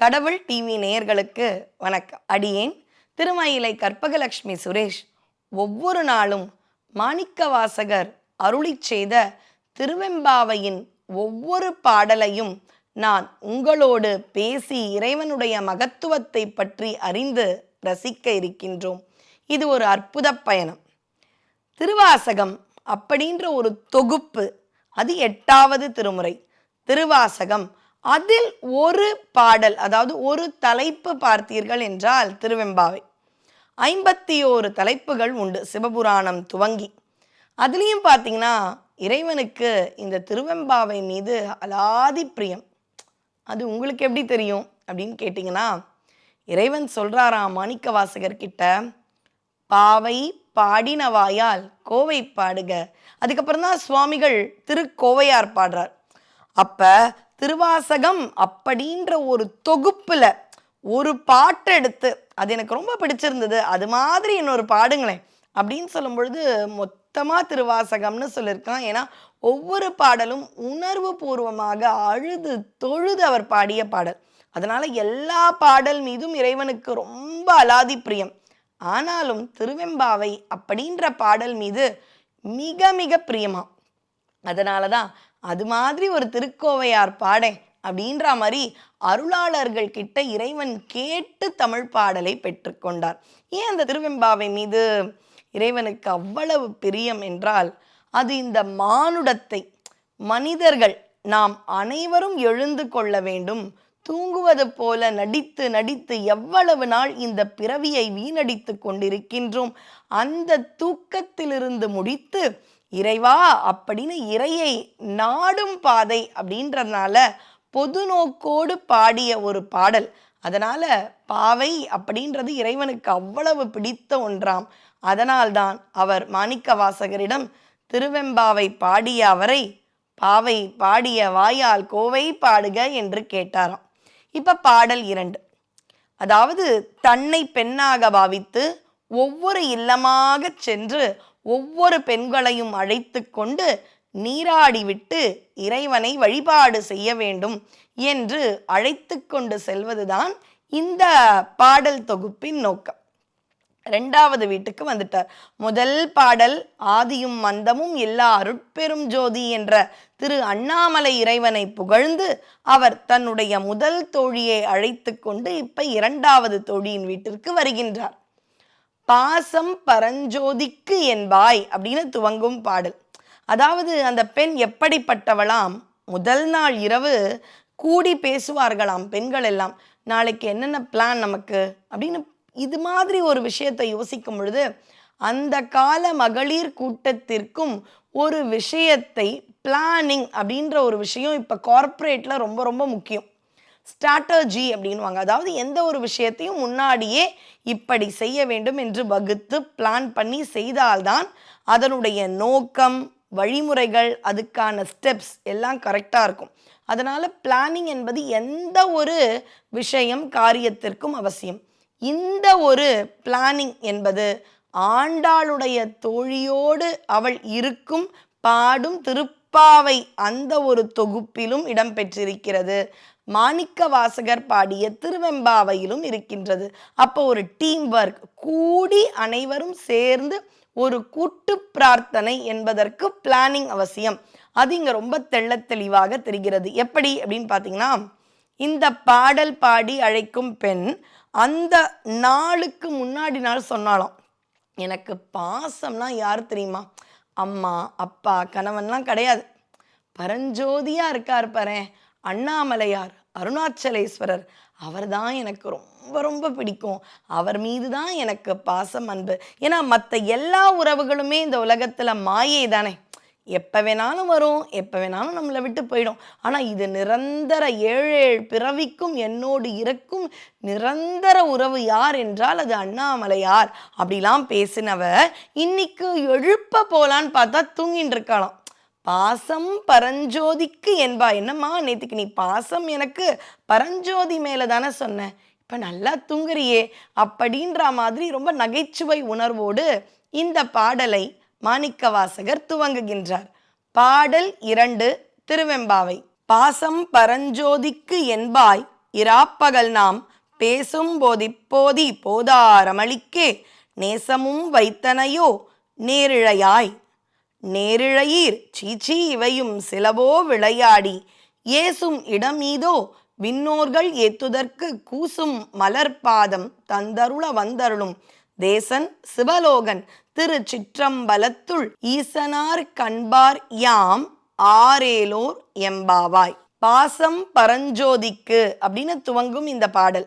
கடவுள் டிவி நேயர்களுக்கு வணக்கம். அடியேன் திருமயிலை கற்பகலட்சுமி சுரேஷ். ஒவ்வொரு நாளும் மாணிக்கவாசகர் அருளிச் செய்த திருவெம்பாவையின் ஒவ்வொரு பாடலையும் நான் உங்களோடு பேசி இறைவனுடைய மகத்துவத்தை பற்றி அறிந்து ரசிக்க இருக்கின்றோம். இது ஒரு அற்புத பயணம். திருவாசகம் அப்படின்ற ஒரு தொகுப்பு அது எட்டாவது திருமுறை. திருவாசகம் அதில் ஒரு பாடல் அதாவது ஒரு தலைப்பு பார்த்தீர்கள் என்றால் திருவெம்பாவை. ஐம்பத்தி ஓரு தலைப்புகள் உண்டு சிவபுராணம் துவங்கி. அதுலேயும் பார்த்தீங்கன்னா இறைவனுக்கு இந்த திருவெம்பாவை மீது அலாதி பிரியம். அது உங்களுக்கு எப்படி தெரியும் அப்படின்னு கேட்டிங்கன்னா இறைவன் சொல்கிறாரா மாணிக்க வாசகர்கிட்ட பாவை பாடினவாயால் கோவை பாடுக. அதுக்கப்புறம் தான் சுவாமிகள் திருக்கோவையார் பாடுறார். அப்போ திருவாசகம் அப்படின்ற ஒரு தொகுப்பில் ஒரு பாட்டு எடுத்து அது எனக்கு ரொம்ப பிடிச்சிருந்தது. அது மாதிரி இன்னொரு பாடுங்களேன் அப்படின்னு சொல்லும் பொழுது மொத்தமாக திருவாசகம்னு சொல்லியிருக்கான் ஏன்னா ஒவ்வொரு பாடலும் உணர்வு பூர்வமாக அழுது தொழுது அவர் பாடிய பாடல். அதனால் எல்லா பாடல் மீதும் இறைவனுக்கு ரொம்ப அலாதி பிரியம். ஆனாலும் திருவெம்பாவை அப்படின்ற பாடல் மீது மிக மிக பிரியமா அதனால தான் அது மாதிரி ஒரு திருக்கோவையார் பாடேன் அப்படின்ற மாதிரி அருளாளர்கள் கிட்ட இறைவன் கேட்டு தமிழ் பாடலை பெற்றுக்கொண்டார் ஏன் அந்த திருவெம்பாவை மீது இறைவனுக்கு அவ்வளவு பிரியம் என்றால் அது இந்த மானுடத்தை மனிதர்கள் நாம் அனைவரும் எழுந்து கொள்ள வேண்டும் தூங்குவது போல நடித்து நடித்து எவ்வளவு நாள் இந்த பிறவியை வீணடித்து கொண்டிருக்கின்றோம் அந்த தூக்கத்திலிருந்து முடித்து இறைவா அப்படின்னு இறையை நாடும் பாதை அப்படின்றதுனால பொது நோக்கோடு பாடிய ஒரு பாடல். அதனால பாவை அப்படின்றது இறைவனுக்கு அவ்வளவு பிடித்த ஒன்றாம். அதனால்தான் அவர் மாணிக்க வாசகரிடம் திருவெம்பாவை பாடிய அவரை பாவை பாடிய வாயால் கோவை பாடுக என்று கேட்டாராம். இப்ப பாடல் இரண்டு. அதாவது தன்னை பெண்ணாக பாவித்து ஒவ்வொரு இல்லமாக சென்று ஒவ்வொரு பெண்களையும் அழைத்து கொண்டு நீராடிவிட்டு இறைவனை வழிபாடு செய்ய வேண்டும் என்று அழைத்து கொண்டு செல்வதுதான் இந்த பாடல் தொகுப்பின் நோக்கம். ரெண்டாவது வீட்டுக்கு வந்துட்டார். முதல் பாடல் ஆதியும் மந்தமும் எல்லா அருட்பெரும் ஜோதி என்ற திரு அண்ணாமலை இறைவனை புகழ்ந்து அவர் தன்னுடைய முதல் தோழியை அழைத்து கொண்டு இப்ப இரண்டாவது தோழியின் வீட்டிற்கு வருகின்றார். பாசம் பரஞ்சோதிக்கு என்பாய் அப்படின்னு துவங்கும் பாடல். அதாவது அந்த பெண் எப்படிப்பட்டவளாம்? முதல் நாள் இரவு கூடி பேசுவார்களாம் பெண்கள் எல்லாம். நாளைக்கு என்னென்ன பிளான் நமக்கு? அப்படின்னு இது மாதிரி ஒரு விஷயத்தை யோசிக்கும் பொழுது அந்த கால மகளிர் கூட்டத்திற்கும் ஒரு விஷயத்தை பிளானிங் அப்படின்ற ஒரு விஷயம் இப்போ கார்ப்பரேட்டில் ரொம்ப ரொம்ப முக்கியம். ஸ்ட்ராட்டஜி அப்படின்வாங்க அதாவது எந்த ஒரு விஷயத்தையும் முன்னாடியே இப்படி செய்ய வேண்டும் என்று வகுத்து பிளான் பண்ணி செய்தால்தான் அதனுடைய நோக்கம் வழிமுறைகள் அதுக்கான ஸ்டெப்ஸ் எல்லாம் கரெக்டாக இருக்கும். அதனால் பிளானிங் என்பது எந்த ஒரு விஷயம் காரியத்திற்கும் அவசியம். இந்த ஒரு பிளானிங் என்பது ஆண்டாளுடைய தோழியோடு அவள் இருக்கும் பாடும் திருப்பாவை அந்த ஒரு தொகுப்பிலும் இடம்பெற்றிருக்கிறது மாணிக்க வாசகர் பாடிய திருவெம்பாவையிலும் இருக்கின்றது. அப்போ ஒரு டீம் ஒர்க் கூடி அனைவரும் சேர்ந்து ஒரு கூட்டு பிரார்த்தனை என்பதற்கு பிளானிங் அவசியம். அது இங்க ரொம்ப தெள்ள தெளிவாக தெரிகிறது. எப்படி அப்படின்னு பார்த்தீங்கன்னா இந்த பாடல் பாடி அழைக்கும் பெண் அந்த நாளுக்கு முன்னாடி நாள் சொன்னாலும் எனக்கு பாசம்னா யார் தெரியுமா? அம்மா அப்பா கணவன்லாம் கிடையாது. பரஞ்சோதியா இருக்கார் பாரு அண்ணாமலையார் அருணாச்சலேஸ்வரர் அவர் தான் எனக்கு ரொம்ப ரொம்ப பிடிக்கும். அவர் மீது தான் எனக்கு பாசம் அன்பு. ஏன்னா மற்ற எல்லா உறவுகளுமே இந்த உலகத்தில் மாயை தானே எப்போ வேணாலும் வரும் எப்போ வேணாலும் நம்மளை விட்டு போயிடும். ஆனால் இது நிரந்தர ஏழு ஏழு பிறவிக்கும் என்னோடு இருக்கும் நிரந்தர உறவு யார் என்றால் அது அண்ணாமலையார். அப்படிலாம் பேசினவ இன்னைக்கு எழுப்ப போலான்னு பார்த்தா தூங்கின்னு இருக்கலாம் பாசம் பரஞ்சோதிக்கு என்பா. என்னம்மா நேத்துக்கு நீ பாசம் எனக்கு பரஞ்சோதி மேலே தானே சொன்ன. இப்போ நல்லா தூங்குறியே அப்படின்ற மாதிரி ரொம்ப நகைச்சுவை உணர்வோடு இந்த பாடலை மாணிக்கவாசகர் துவங்குகின்றார். பாடல் இரண்டு திருவெம்பாவை. பாசம் பரஞ்சோதிக்கு என்பாய் இராப்பகல் நாம் பேசும் போதிப்போதி போதாரமளிக்கே. நேசமும் வைத்தனையோ நேரிழையாய். நேரிழையீர். சீச்சி இவையும் சிலவோ விளையாடி. ஏசும் இடமீதோ விண்ணோர்கள் ஏத்துதற்கு கூசும் மலர்பாதம் தந்தருள வந்தருளும். தேசன் சிவலோகன் திரு சிற்றம்பலத்துள் ஈசனார் கண்பார் யாம் ஆரேலோர் எம்பாவாய். பாசம் பரஞ்சோதிக்கு அப்படின்னு துவங்கும் இந்த பாடல்.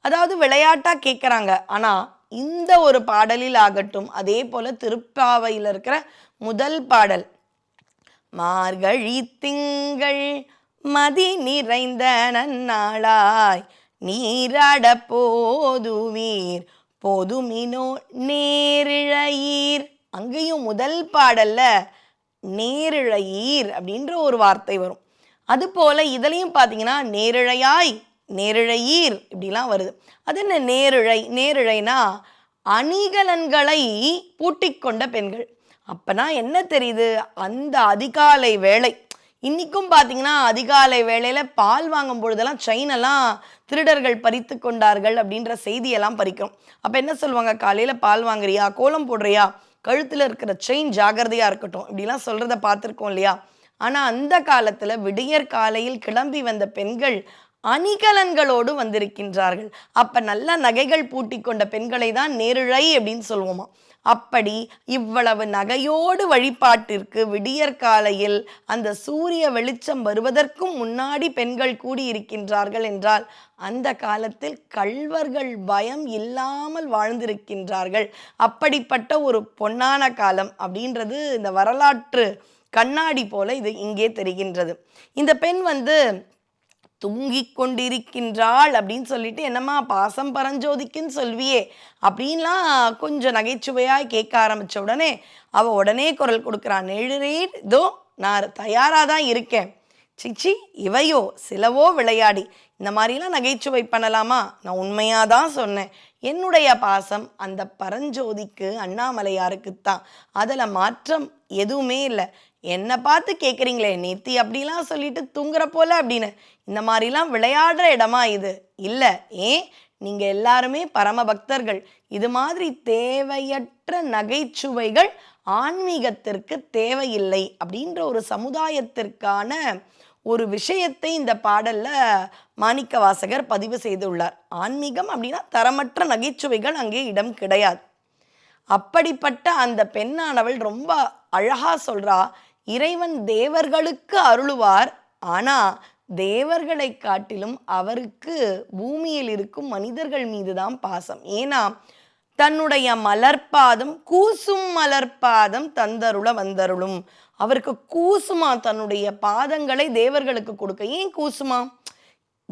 அதாவது விளையாட்டா கேட்குறாங்க ஆனா இந்த ஒரு பாடலில் ஆகட்டும் அதே போல திருப்பாவையில் இருக்கிற முதல் பாடல் மார்கழி திங்கள் மதி நிறைந்த நன்னாளாய் நீராட போதுவீர் போதுமினோ நேரிழையீர். அங்கேயும் முதல் பாடல்ல நேரிழையீர் அப்படின்ற ஒரு வார்த்தை வரும். அது போல பார்த்தீங்கன்னா நேரிழையாய் நேரிழையீர். இப்படிலாம் வருது. அது என்ன நேரிழை? நேரிழைனா அணிகலன்களை பூட்டிக்கொண்ட பெண்கள். அப்பனா என்ன தெரியுது? அந்த அதிகாலை வேலை இன்றைக்கும் பார்த்தீங்கன்னா அதிகாலை வேலையில் பால் வாங்கும் பொழுதெல்லாம் செயின் எல்லாம் திருடர்கள் பறித்து கொண்டார்கள் அப்படின்ற செய்தியெல்லாம் பறிக்கிறோம் அப்போ என்ன சொல்லுவாங்க? காலையில் பால் வாங்குறியா? கோலம் போடுறியா? கழுத்தில் இருக்கிற செயின் ஜாகிரதையாக இருக்கட்டும். இப்படிலாம் சொல்கிறத பார்த்துருக்கோம் இல்லையா? ஆனால் அந்த காலத்தில் விடியற் காலையில் கிளம்பி வந்த பெண்கள் அணிகலன்களோடு வந்திருக்கின்றார்கள். அப்ப நல்ல நகைகள் பூட்டி கொண்ட பெண்களை தான் நேரிழை அப்படின்னு சொல்லுவோமா அப்படி இவ்வளவு நகையோடு வழிபாட்டிற்கு விடியற் காலையில் அந்த சூரிய வெளிச்சம் வருவதற்கும் முன்னாடி பெண்கள் கூடியிருக்கின்றார்கள் என்றால் அந்த காலத்தில் கள்வர்கள் பயம் இல்லாமல் வாழ்ந்திருக்கின்றார்கள். அப்படிப்பட்ட ஒரு பொன்னான காலம் அப்படின்றது இந்த வரலாற்று கண்ணாடி போல இது இங்கே தெரிகின்றது. இந்த பெண் வந்து தூங்கிக் கொண்டிருக்கின்றாள் அப்படின்னு சொல்லிட்டு என்னம்மா பாசம் பரஞ்சோதிக்குன்னு சொல்வியே அப்படின்லாம் கொஞ்சம் நகைச்சுவையாய் கேட்க ஆரம்பித்த உடனே அவள் உடனே குரல் கொடுக்குறான் எழுறீர் இதோ நான் தயாராக தான் இருக்கேன். சிச்சி இவையோ சிலவோ விளையாடி. இந்த மாதிரிலாம் நகைச்சுவை பண்ணலாமா? நான் உண்மையாக தான் சொன்னேன். என்னுடைய பாசம் அந்த பரஞ்சோதிக்கு அண்ணாமலையாருக்குத்தான். அதில் மாற்றம் எதுவுமே இல்லை. என்னை பார்த்து கேட்குறீங்களே நேத்தி அப்படிலாம் சொல்லிட்டு தூங்குற போல அப்படின்னு. இந்த மாதிரிலாம் விளையாடுற இடமா இது? இல்லை. ஏன்? நீங்கள் எல்லாருமே பரம பக்தர்கள். இது மாதிரி தேவையற்ற நகைச்சுவைகள் ஆன்மீகத்திற்கு தேவையில்லை அப்படின்ற ஒரு சமுதாயத்திற்கான ஒரு விஷயத்தை இந்த பாடலில் மாணிக்க வாசகர் பதிவு செய்துள்ளார். ஆன்மீகம் அப்படின்னா தரமற்ற நகைச்சுவைகள் அங்கே இடம் கிடையாது. அப்படிப்பட்ட அந்த பெண்ணானவள் ரொம்ப அழகாக சொல்கிறா இறைவன் தேவர்களுக்கு அருளுவார். ஆனா தேவர்களை காட்டிலும் அவருக்கு பூமியில் இருக்கும் மனிதர்கள் மீதுதான் பாசம். ஏன்னா தன்னுடைய மலர்பாதம் கூசும் மலர்பாதம் தந்தருள வந்தருளும். அவருக்கு கூசுமா? தன்னுடைய பாதங்களை தேவர்களுக்கு கொடுக்க. ஏன் கூசுமா?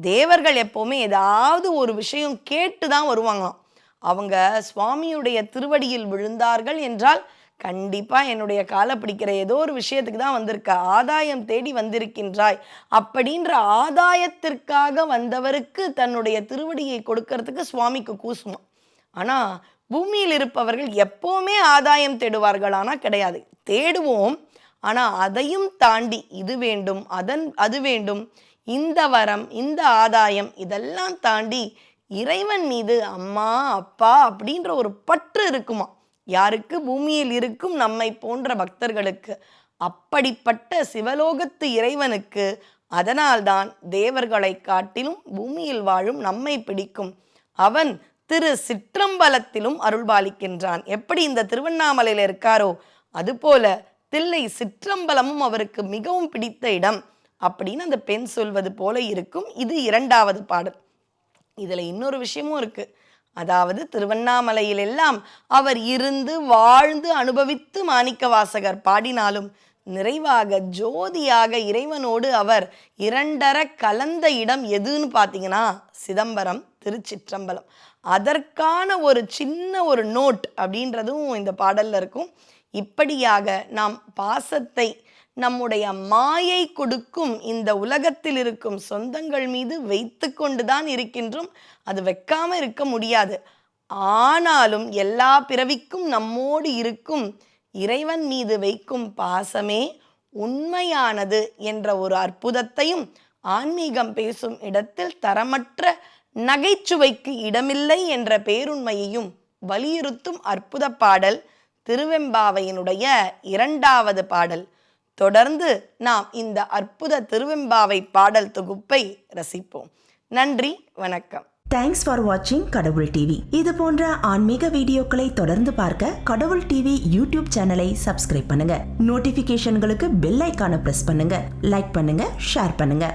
தேவர்கள் எப்போவுமே ஏதாவது ஒரு விஷயம் கேட்டு தான் வருவாங்களாம். அவங்க சுவாமியுடைய திருவடியில் விழுந்தார்கள் என்றால் கண்டிப்பாக என்னுடைய காலை பிடிக்கிற ஏதோ ஒரு விஷயத்துக்கு தான் வந்திருக்க. ஆதாயம் தேடி வந்திருக்கின்றாய். அப்படின்ற ஆதாயத்திற்காக வந்தவருக்கு தன்னுடைய திருவடியை கொடுக்கறதுக்கு சுவாமிக்கு கூசுமா. ஆனால் பூமியில் இருப்பவர்கள் எப்போவுமே ஆதாயம் தேடுவார்கள். ஆனால் கிடையாது. தேடுவோம். ஆனால் அதையும் தாண்டி இது வேண்டும் அதன் அது வேண்டும். இந்த வரம் இந்த ஆதாயம் இதெல்லாம் தாண்டி இறைவன் மீது அம்மா அப்பா அப்படின்ற ஒரு பற்று இருக்குமா? யாருக்கு? பூமியில் இருக்கும் நம்மை போன்ற பக்தர்களுக்கு. அப்படிப்பட்ட சிவலோகத்து இறைவனுக்கு அதனால்தான் தேவர்களை காட்டிலும் பூமியில் வாழும் நம்மை பிடிக்கும். அவன் திரு சிற்றம்பலத்திலும் அருள்பாலிக்கின்றான். எப்படி இந்த திருவண்ணாமலையில் இருக்காரோ அதுபோல தில்லை சிற்றம்பலமும் அவருக்கு மிகவும் பிடித்த இடம் அப்படின்னு அந்த பெண் சொல்வது போல இருக்கும். இது இரண்டாவது பாடல். இதில் இன்னொரு விஷயமும் இருக்குது அதாவது திருவண்ணாமலையில் எல்லாம் அவர் இருந்து வாழ்ந்து அனுபவித்து மாணிக்க வாசகர் பாடினாலும் நிறைவாக ஜோதியாக இறைவனோடு அவர் இரண்டர கலந்த இடம் எதுன்னு பார்த்தீங்கன்னா சிதம்பரம் திருச்சிற்றம்பலம். அதற்கான ஒரு சின்ன ஒரு நோட் அப்படின்றதும் இந்த பாடலில் இருக்கும். இப்படியாக நாம் பாசத்தை நம்முடைய மாயை கொடுக்கும் இந்த உலகத்தில் இருக்கும் சொந்தங்கள் மீது வைத்து கொண்டுதான் இருக்கின்றோம். அது வைக்காம இருக்க முடியாது. ஆனாலும் எல்லா பிறவிக்கும் நம்மோடு இருக்கும். இறைவன் மீது வைக்கும் பாசமே உண்மையானது என்ற ஒரு அற்புதத்தையும் ஆன்மீகம் பேசும் இடத்தில் தரமற்ற நகைச்சுவைக்கு இடமில்லை என்ற பேருண்மையையும் வலியுறுத்தும் அற்புத பாடல் திருவெம்பாவையினுடைய இரண்டாவது பாடல். தொடர்ந்து நாம் இந்த அற்புத திருவெம்பாவை பாடல் தொகுப்பை ரசிப்போம். நன்றி வணக்கம். தேங்க்ஸ் ஃபார் வாட்சிங் கடவுள் டிவி இது போன்ற ஆன்மீக வீடியோக்களை தொடர்ந்து பார்க்க கடவுள் டிவி யூடியூப் சேனலை சப்ஸ்கிரைப் பண்ணுங்க. நோட்டிபிகேஷன்களுக்கு பெல் ஐக்கான பிரஸ் பண்ணுங்க. லைக் பண்ணுங்க ஷேர் பண்ணுங்க.